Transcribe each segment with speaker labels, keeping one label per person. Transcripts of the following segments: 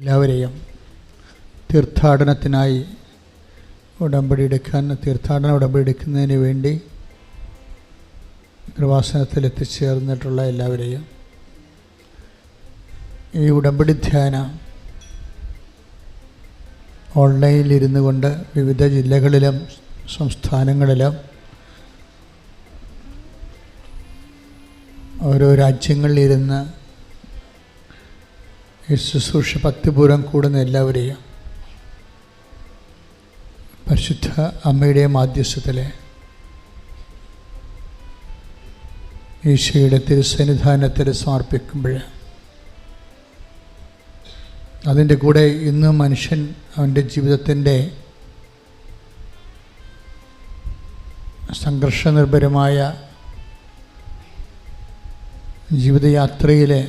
Speaker 1: എല്ലാവരെയും തീർത്ഥാടനത്തിനായി ഉടമ്പടി എടുക്കാൻ തീർത്ഥാടന ഉടമ്പടി എടുക്കുന്നതിന് വേണ്ടി നിർവാസനത്തിൽ എത്തിച്ചേർന്നിട്ടുള്ള എല്ലാവരെയും ഈ ഉടമ്പടി ധ്യാന ഓൺലൈനിലിരുന്നു കൊണ്ട് വിവിധ ജില്ലകളിലും സംസ്ഥാനങ്ങളിലും ഓരോ രാജ്യങ്ങളിലിരുന്ന് ഈ ശുശ്രൂഷ ഭക്തിപൂർവ്വം കൂടുന്ന എല്ലാവരെയും പരിശുദ്ധ അമ്മയുടെ മാധ്യസ്ഥത്തിലെ ഈശോയുടെ തിരുസന്നിധാനത്തിൽ സമർപ്പിക്കുമ്പോൾ അതിൻ്റെ കൂടെ ഇന്ന് മനുഷ്യൻ അവൻ്റെ ജീവിതത്തിൻ്റെ സംഘർഷനിർഭരമായ ജീവിതയാത്രയിലെ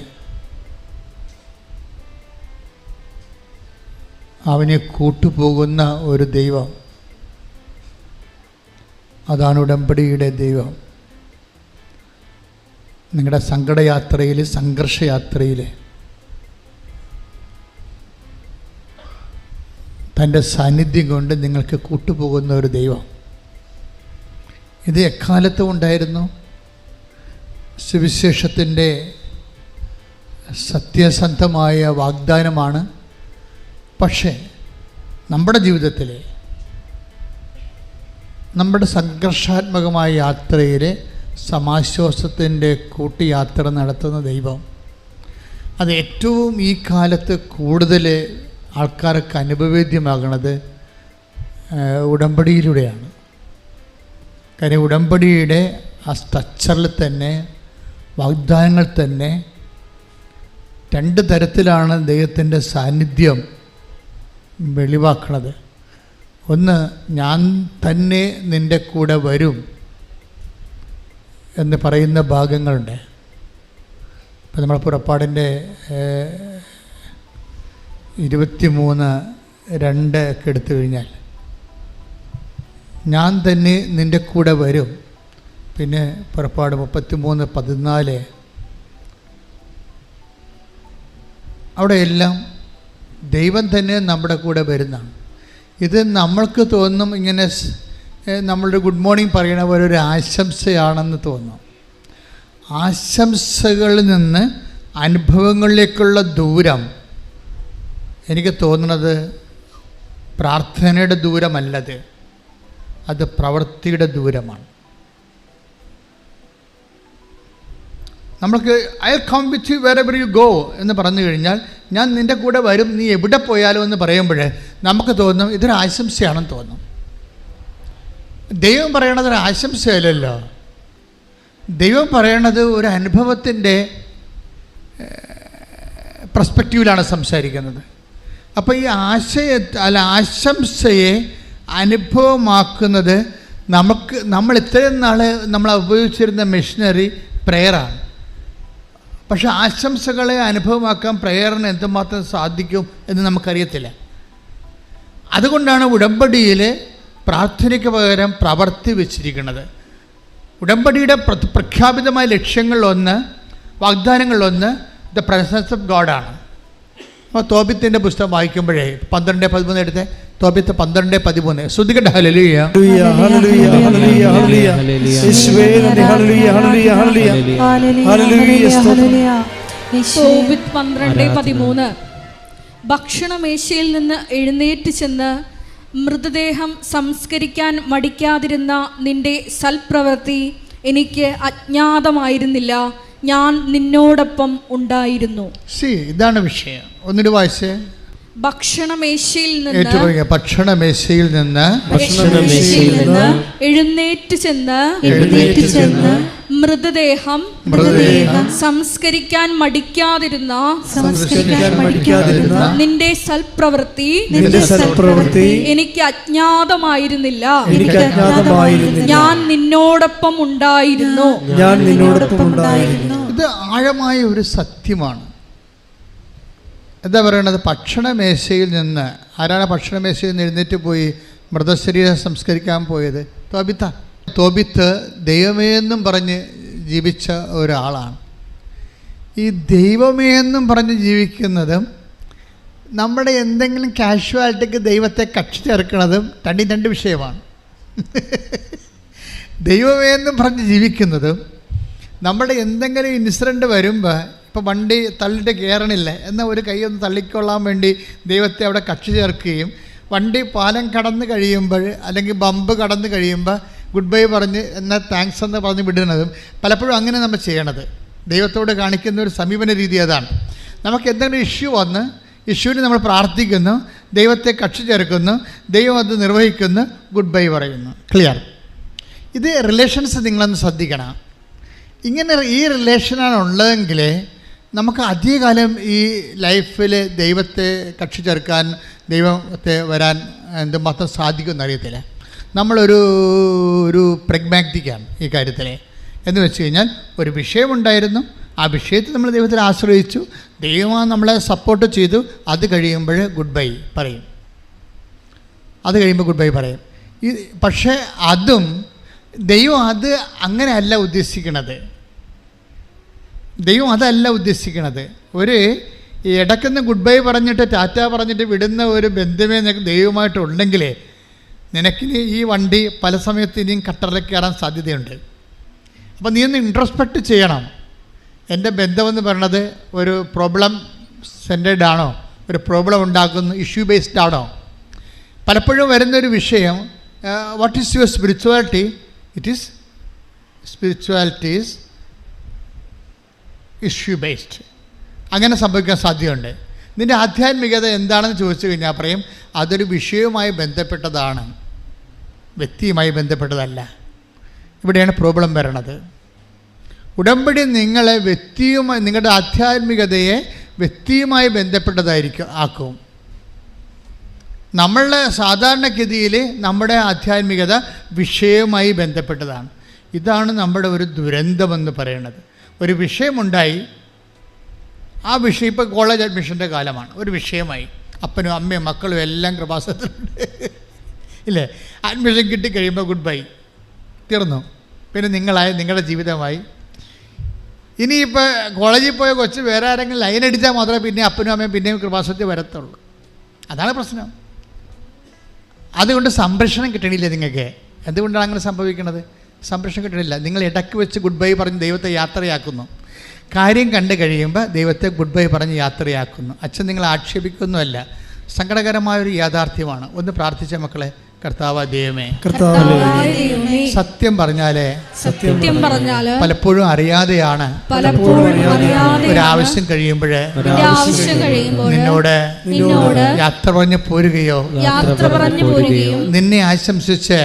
Speaker 1: അവനെ കൂട്ടുപോകുന്ന ഒരു ദൈവം അതാണ് ഉടമ്പടിയുടെ ദൈവം നിങ്ങളുടെ സങ്കടയാത്രയിൽ സംഘർഷയാത്രയിൽ തൻ്റെ സാന്നിധ്യം കൊണ്ട് നിങ്ങൾക്ക് കൂട്ടുപോകുന്ന ഒരു ദൈവം ഇത് എക്കാലത്തും ഉണ്ടായിരുന്നു സുവിശേഷത്തിൻ്റെ സത്യസന്ധമായ വാഗ്ദാനമാണ് പക്ഷേ നമ്മുടെ ജീവിതത്തിൽ നമ്മുടെ സംഘർഷാത്മകമായ യാത്രയിൽ സമാശ്വാസത്തിൻ്റെ കൂട്ടിയാത്ര നടത്തുന്ന ദൈവം അത് ഏറ്റവും ഈ കാലത്ത് കൂടുതൽ ആൾക്കാർക്ക് അനുഭവേദ്യമാകുന്നത് ഉടമ്പടിയിലൂടെയാണ് കാര്യം ഉടമ്പടിയുടെ ആ സ്ട്രക്ചറിൽ തന്നെ വാഗ്ദാനങ്ങൾ തന്നെ രണ്ട് തരത്തിലാണ് ദൈവത്തിൻ്റെ സാന്നിധ്യം വെളിവാക്കണത് ഒന്ന് ഞാൻ തന്നെ നിൻ്റെ കൂടെ വരും എന്ന് പറയുന്ന ഭാഗങ്ങളുണ്ട് ഇപ്പം നമ്മൾ പുറപ്പാടിൻ്റെ ഇരുപത്തി മൂന്ന് രണ്ട് ഒക്കെ എടുത്തു കഴിഞ്ഞാൽ ഞാൻ തന്നെ നിൻ്റെ കൂടെ വരും പിന്നെ പുറപ്പാട് മുപ്പത്തി മൂന്ന് പതിനാല് അവിടെയെല്ലാം ദൈവം തന്നെ നമ്മുടെ കൂടെ വരുന്നതാണ് ഇത് നമ്മൾക്ക് തോന്നും ഇങ്ങനെ നമ്മളുടെ ഗുഡ് മോർണിംഗ് പറയണ പോലെ ഒരു ആശംസയാണെന്ന് തോന്നും ആശംസകളിൽ നിന്ന് അനുഭവങ്ങളിലേക്കുള്ള ദൂരം എനിക്ക് തോന്നുന്നത് പ്രാർത്ഥനയുടെ ദൂരമല്ലത് അത് പ്രവൃത്തിയുടെ ദൂരമാണ് നമ്മൾക്ക് I come with you wherever you go എന്ന് പറഞ്ഞു കഴിഞ്ഞാൽ ഞാൻ നിൻ്റെ കൂടെ വരും നീ എവിടെ പോയാലോ എന്ന് പറയുമ്പോൾ നമുക്ക് തോന്നും ഇതൊരു ആശംസയാണെന്ന് തോന്നും ദൈവം പറയണത് ഒരു ആശംസയല്ലല്ലോ ദൈവം പറയണത് ഒരു അനുഭവത്തിൻ്റെ പ്രസ്പെക്റ്റീവിലാണ് സംസാരിക്കുന്നത് അപ്പോൾ ഈ ആശയ അല്ല ആശംസയെ അനുഭവമാക്കുന്നത് നമുക്ക് നമ്മൾ ഇത്രയും നാൾ നമ്മൾ ഉപയോഗിച്ചിരുന്ന മിഷനറി പ്രെയറാണ് പക്ഷേ ആശംസകളെ അനുഭവമാക്കാൻ പ്രേരണ എന്തുമാത്രം സാധിക്കും എന്ന് നമുക്കറിയത്തില്ല അതുകൊണ്ടാണ് ഉടമ്പടിയിൽ പ്രാർത്ഥനയ്ക്ക് പകരം പ്രവർത്തി വെച്ചിരിക്കുന്നത് ഉടമ്പടിയുടെ പ്രഖ്യാപിതമായ ലക്ഷ്യങ്ങളിലൊന്ന് വാഗ്ദാനങ്ങളിലൊന്ന് ദ പ്രസൻസ് ഓഫ് ഗോഡാണ് അപ്പോൾ തോപിത്തിൻ്റെ പുസ്തകം വായിക്കുമ്പോഴേ പന്ത്രണ്ട് പതിമൂന്ന് എടുത്തേ തോബിത്ത് പന്ത്രണ്ട് പതിമൂന്ന് ശ്രദ്ധിക്കട്ടെ ഹലലിയ
Speaker 2: പന്ത്രണ്ട് മേശയിൽ നിന്ന് എഴുന്നേറ്റ് ചെന്ന് മൃതദേഹം സംസ്കരിക്കാൻ മടിക്കാതിരുന്ന നിന്റെ സൽപ്രവൃത്തി എനിക്ക് അജ്ഞാതമായിരുന്നില്ല ഞാൻ നിന്നോടൊപ്പം ഉണ്ടായിരുന്നു
Speaker 1: സി ഇതാണ് വിഷയം ഒന്നിട്ട് വായിച്ചേ
Speaker 2: ഭക്ഷണമേശയിൽ നിന്ന് എഴുന്നേറ്റ് ചെന്ന്
Speaker 3: എഴുന്നേറ്റ്
Speaker 2: മൃതദേഹം സംസ്കരിക്കാൻ മടിക്കാതിരുന്ന
Speaker 3: സംസ്കരിക്കാൻ മടിക്കാതിരുന്ന
Speaker 2: നിന്റെ സൽപ്രവൃത്തി
Speaker 3: നിന്റെ സൽപ്രവൃത്തി
Speaker 2: എനിക്ക് അജ്ഞാതമായിരുന്നില്ല
Speaker 3: എനിക്ക് അജ്ഞാതമായിരുന്നില്ല
Speaker 2: ഞാൻ നിന്നോടൊപ്പം ഉണ്ടായിരുന്നു
Speaker 3: ഞാൻ നിന്നോടൊപ്പം ഉണ്ടായിരുന്നു
Speaker 1: ഇത് ആഴമായ ഒരു സത്യമാണ് എന്താ പറയണത് ഭക്ഷണമേശയിൽ നിന്ന് ആരാണ് ഭക്ഷണമേശയിൽ നിന്ന് എഴുന്നേറ്റ് പോയി മൃതശരീരം സംസ്കരിക്കാൻ പോയത് തോബിത്ത തോബിത്ത് ദൈവമേ എന്നും പറഞ്ഞ് ജീവിച്ച ഒരാളാണ് ഈ ദൈവമേ എന്നും പറഞ്ഞ് ജീവിക്കുന്നതും നമ്മുടെ എന്തെങ്കിലും കാഷ്വാലിറ്റിക്ക് ദൈവത്തെ കക്ഷി ചേർക്കുന്നതും രണ്ടും രണ്ട് വിഷയമാണ് ദൈവമേ എന്നും പറഞ്ഞ് ജീവിക്കുന്നതും നമ്മുടെ എന്തെങ്കിലും ഇൻസിഡൻറ്റ് വരുമ്പോൾ ഇപ്പോൾ വണ്ടി തള്ളിട്ട് കയറണില്ല എന്നാൽ ഒരു കൈ ഒന്ന് തള്ളിക്കൊള്ളാൻ വേണ്ടി ദൈവത്തെ അവിടെ കക്ഷി ചേർക്കുകയും വണ്ടി പാലം കടന്ന് കഴിയുമ്പോൾ അല്ലെങ്കിൽ ബമ്പ് കടന്ന് കഴിയുമ്പോൾ ഗുഡ് ബൈ പറഞ്ഞ് എന്നാൽ താങ്ക്സ് എന്ന് പറഞ്ഞ് വിടുന്നതും പലപ്പോഴും അങ്ങനെ നമ്മൾ ചെയ്യണത് ദൈവത്തോട് കാണിക്കുന്ന ഒരു സമീപന രീതി അതാണ് നമുക്ക് എന്തെങ്കിലും ഇഷ്യൂ വന്ന് ഇഷ്യൂവിന് നമ്മൾ പ്രാർത്ഥിക്കുന്നു ദൈവത്തെ കക്ഷി ചേർക്കുന്നു ദൈവം അത് നിർവഹിക്കുന്നു ഗുഡ് ബൈ പറയുന്നു ക്ലിയർ ഇത് റിലേഷൻസ് നിങ്ങളൊന്ന് ശ്രദ്ധിക്കണം ഇങ്ങനെ ഈ റിലേഷനാണ് ഉള്ളതെങ്കിൽ നമുക്ക് അധികകാലം ഈ ലൈഫിൽ ദൈവത്തെ കക്ഷി ചേർക്കാൻ ദൈവത്തെ വരാൻ എന്തുമാത്രം സാധിക്കുമെന്ന് അറിയത്തില്ല നമ്മളൊരു ഒരു പ്രഗ്മാറ്റിക്കാണ് ഈ കാര്യത്തിൽ എന്ന് വെച്ച് കഴിഞ്ഞാൽ ഒരു വിഷയമുണ്ടായിരുന്നു ആ വിഷയത്തിൽ നമ്മൾ ദൈവത്തിൽ ആശ്രയിച്ചു ദൈവം നമ്മളെ സപ്പോർട്ട് ചെയ്തു അത് കഴിയുമ്പോൾ ഗുഡ് ബൈ പറയും അത് കഴിയുമ്പോൾ ഗുഡ് ബൈ പറയും ഈ പക്ഷേ അതും ദൈവം അത് അങ്ങനെയല്ല ഉദ്ദേശിക്കണത് ദൈവം അതല്ല ഉദ്ദേശിക്കണത് ഒരു ഇടയ്ക്കുന്ന ഗുഡ് ബൈ പറഞ്ഞിട്ട് ടാറ്റ പറഞ്ഞിട്ട് വിടുന്ന ഒരു ബന്ധമേ നിനക്ക് ദൈവമായിട്ടുണ്ടെങ്കിൽ നിനക്കിന് ഈ വണ്ടി പല സമയത്ത് ഇനിയും കട്ടറിൽ കയറാൻ സാധ്യതയുണ്ട് അപ്പോൾ നീ ഒന്ന് ഇൻട്രസ്പെക്റ്റ് ചെയ്യണം എൻ്റെ ബന്ധമെന്ന് പറയണത് ഒരു പ്രോബ്ലം സെൻറ്റേഡ് ആണോ ഒരു പ്രോബ്ലം ഉണ്ടാക്കുന്ന ഇഷ്യൂ ബേസ്ഡ് ആണോ പലപ്പോഴും വരുന്നൊരു വിഷയം what is your spirituality it is spirituality is issue based അങ്ങനെ സംഭവിക്കാൻ സാധ്യതയുണ്ട് നിൻ്റെ ആധ്യാത്മികത എന്താണെന്ന് ചോദിച്ചു കഴിഞ്ഞാൽ പറയും അതൊരു വിഷയവുമായി ബന്ധപ്പെട്ടതാണ് വ്യക്തിയുമായി ബന്ധപ്പെട്ടതല്ല ഇവിടെയാണ് പ്രോബ്ലം വരണത് ഉടമ്പടി നിങ്ങളെ വ്യക്തിയുമായി നിങ്ങളുടെ ആധ്യാത്മികതയെ വ്യക്തിയുമായി ബന്ധപ്പെട്ടതായിരിക്കും ആക്കും നമ്മളുടെ സാധാരണഗതിയിൽ നമ്മുടെ ആധ്യാത്മികത വിഷയവുമായി ബന്ധപ്പെട്ടതാണ് ഇതാണ് നമ്മുടെ ഒരു ദുരന്തമെന്ന് പറയുന്നത് ഒരു വിഷയമുണ്ടായി ആ വിഷയം ഇപ്പോൾ കോളേജ് അഡ്മിഷൻ്റെ കാലമാണ് ഒരു വിഷയമായി അപ്പനും അമ്മയും മക്കളും എല്ലാം കൃപാസത്തിലുണ്ട് ഇല്ലേ അഡ്മിഷൻ കഴിയുമ്പോൾ ഗുഡ് ബൈ തീർന്നു പിന്നെ നിങ്ങളായി നിങ്ങളുടെ ജീവിതമായി ഇനിയിപ്പോൾ കോളേജിൽ പോയ കൊച്ച് വേറെ ആരെങ്കിലും ലൈൻ അടിച്ചാൽ മാത്രമേ പിന്നെ അപ്പനും അമ്മയും പിന്നെയും കൃപാസത്തിൽ വരത്തുള്ളൂ അതാണ് പ്രശ്നം അതുകൊണ്ട് സംരക്ഷണം കിട്ടണില്ലേ നിങ്ങൾക്ക് എന്തുകൊണ്ടാണ് അങ്ങനെ സംഭവിക്കുന്നത് സംരക്ഷണം കിട്ടണില്ല നിങ്ങൾ ഇടയ്ക്ക് വെച്ച് ഗുഡ് ബൈ പറഞ്ഞ് ദൈവത്തെ യാത്രയാക്കുന്നു കാര്യം കണ്ടു കഴിയുമ്പോൾ ദൈവത്തെ ഗുഡ് ബൈ പറഞ്ഞ് യാത്രയാക്കുന്നു അച്ഛൻ നിങ്ങൾ ആക്ഷേപിക്കുന്നുമല്ല സങ്കടകരമായൊരു യാഥാർത്ഥ്യമാണ് ഒന്ന് പ്രാർത്ഥിച്ച മക്കളെ കർത്താവ ദൈവമേ സത്യം പറഞ്ഞാലേ
Speaker 3: സത്യം പറഞ്ഞാലേ
Speaker 1: പലപ്പോഴും അറിയാതെയാണ് പലപ്പോഴും ആവശ്യം കഴിയുമ്പോൾ നിന്നോട് യാത്ര പറഞ്ഞ് പോരുകയോ നിന്നെ ആശംസിച്ച്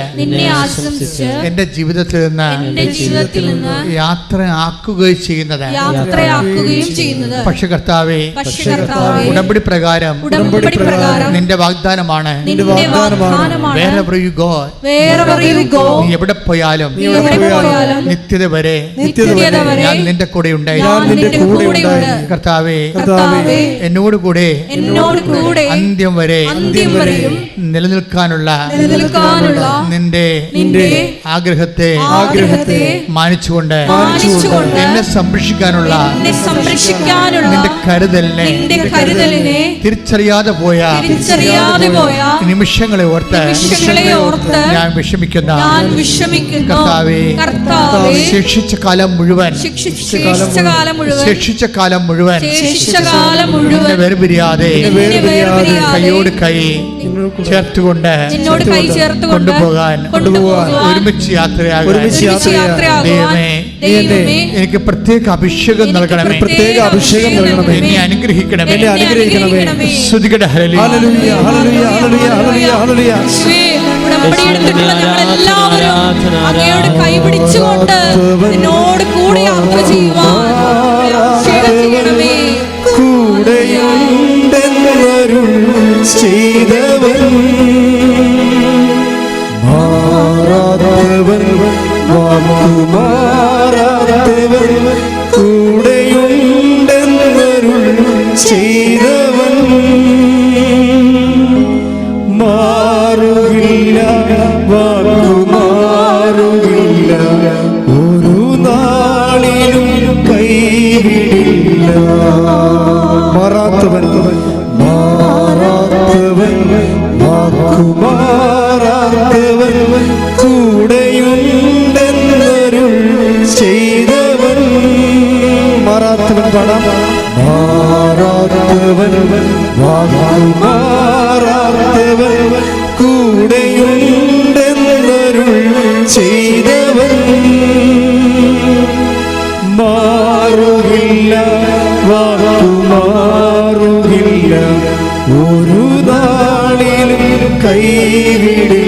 Speaker 1: എന്റെ ജീവിതത്തിൽ നിന്ന് യാത്ര ആക്കുകയും ചെയ്യുന്നത് പക്ഷെ കർത്താവെ ഉടമ്പടി പ്രകാരം നിന്റെ വാഗ്ദാനമാണ് നീ എവിടെ പോയാലും നിത്യത വരെ ഞാൻ നിന്റെ കൂടെ
Speaker 3: ഉണ്ടായിരുന്നു
Speaker 1: കർത്താവേ എന്നോട് കൂടെ
Speaker 3: എന്നോട് കൂടെ
Speaker 1: അന്ത്യം വരെ
Speaker 3: അന്ത്യം വരെ
Speaker 1: നിലനിൽക്കാനുള്ള
Speaker 3: നിലനിൽക്കാനുള്ള നിന്റെ നിന്റെ ആഗ്രഹത്തെ ആഗ്രഹത്തെ
Speaker 1: മാനിച്ചുകൊണ്ട് എന്നെ സംരക്ഷിക്കാനുള്ള നിന്റെ കരുതലിനെ നിന്റെ തിരിച്ചറിയാതെ പോയ
Speaker 3: തിരിച്ചറിയാതെ പോയ
Speaker 1: നിമിഷങ്ങളെ ഓർത്ത് ഞാൻ വിഷമിക്കുന്ന
Speaker 3: കർത്താവേ
Speaker 1: ശിക്ഷിച്ച കാലം മുഴുവൻ
Speaker 3: ശിക്ഷിച്ച കാലം
Speaker 1: ശിക്ഷിച്ച കാലം
Speaker 3: കാലം മുഴുവൻ
Speaker 1: പിരിയാതെ കൈയോട് കൈ ചേർത്തുകൊണ്ട് കൊണ്ടുപോകാൻ ഒരുമിച്ച്
Speaker 3: യാത്രയാകാൻ
Speaker 1: എനിക്ക് പ്രത്യേക അഭിഷേകം നൽകണമേ
Speaker 3: പ്രത്യേക അഭിഷേകം നൽകണമേ
Speaker 1: എന്നെ അനുഗ്രഹിക്കണമേ
Speaker 3: എന്നെ അനുഗ്രഹിക്കണമേ
Speaker 1: ശ്രുതികട ഹലലിയ
Speaker 3: അങ്ങയോട് കൈപിടിച്ചുകൊണ്ട് നിന്നോട് കൂടി
Speaker 4: ചെയ്തവൻ മാറാതവൻ മാമുമാ പണം ഒരു നാളിലും കൈവിടി